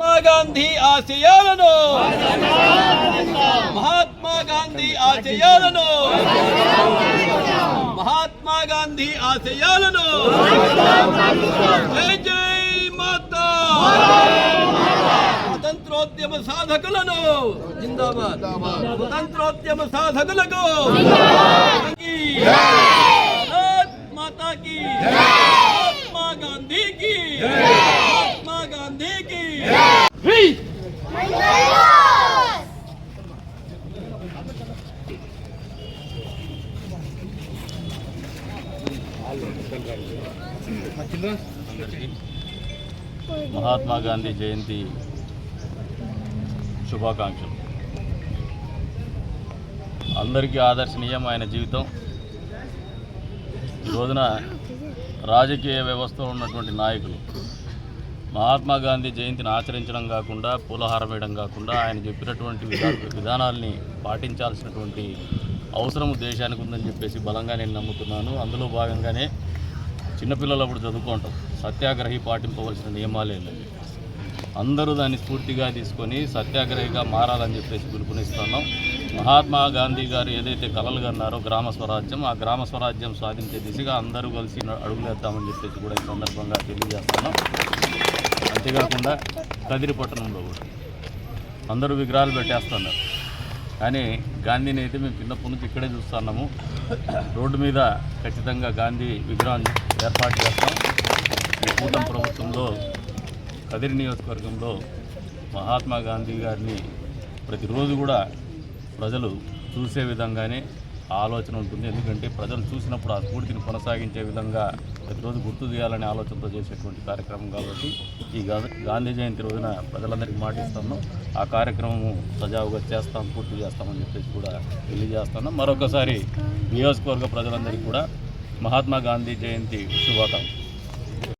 మహాత్మా గాంధీ ఆశయాలను. మహాత్మా గాంధీ ఆశయాలను. మహాత్మా గాంధీ ఆశయాలను. స్వతంత్రోద్యమ సాధకులను. జిందాబాద్. స్వతంత్రోద్యమ సాధకులకు. మాతాకి. మహాత్మా గాంధీకి. మహాత్మా గాంధీకి. మహాత్మా గాంధీ జయంతి శుభాకాంక్షలు. అందరికీ ఆదర్శనీయం ఆయన జీవితం. ఈ రోజున రాజకీయ వ్యవస్థలో ఉన్నటువంటి నాయకులు మహాత్మా గాంధీ జయంతిని ఆచరించడం కాకుండా పూలహారం వేయడం కాకుండా ఆయన చెప్పినటువంటి విధానాల్ని పాటించాల్సినటువంటి అవసరం దేశానికి ఉందని చెప్పేసి బలంగా నేను నమ్ముతున్నాను. అందులో భాగంగానే చిన్నపిల్లలు అప్పుడు చదువుకుంటాం. సత్యాగ్రహి పాటింపవలసిన నియమాలే లేవు అందరూ దాన్ని స్ఫూర్తిగా తీసుకొని సత్యాగ్రహిగా మారాలని చెప్పేసి పిలుపునిస్తున్నాం. మహాత్మా గాంధీ గారు ఏదైతే కలలు కన్నారో గ్రామ స్వరాజ్యం ఆ గ్రామ స్వరాజ్యం సాధించే దిశగా అందరూ కలిసి అడుగులేద్దామని చెప్పేసి కూడా ఈ సందర్భంగా తెలియజేస్తున్నాం. అంతేకాకుండా కదిరి పట్టణంలో కూడా అందరూ విగ్రహాలు పెట్టేస్తున్నారు. కానీ గాంధీని అయితే మేము చిన్నప్పటి నుంచి ఇక్కడే చూస్తున్నాము. రోడ్డు మీద ఖచ్చితంగా గాంధీ విగ్రహం ఏర్పాటు చేస్తాం. ఈ కూటమి ప్రభుత్వంలో కదిరి నియోజకవర్గంలో మహాత్మా గాంధీ గారిని ప్రతిరోజు కూడా ప్రజలు చూసే విధంగానే ఆలోచన ఉంటుంది. ఎందుకంటే ప్రజలు చూసినప్పుడు ఆ స్ఫూర్తిని కొనసాగించే విధంగా ప్రతిరోజు గుర్తు చేయాలనే ఆలోచనతో చేసేటువంటి కార్యక్రమం కాబట్టి ఈ గాంధీ జయంతి రోజున ప్రజలందరికీ మాటిస్తాము ఆ కార్యక్రమము సజావుగా చేస్తాం పూర్తి చేస్తామని చెప్పేసి కూడా తెలియజేస్తున్నాం మరొకసారి నియోజకవర్గ ప్రజలందరికీ కూడా మహాత్మా గాంధీ జయంతి శుభాకాంక్షలు.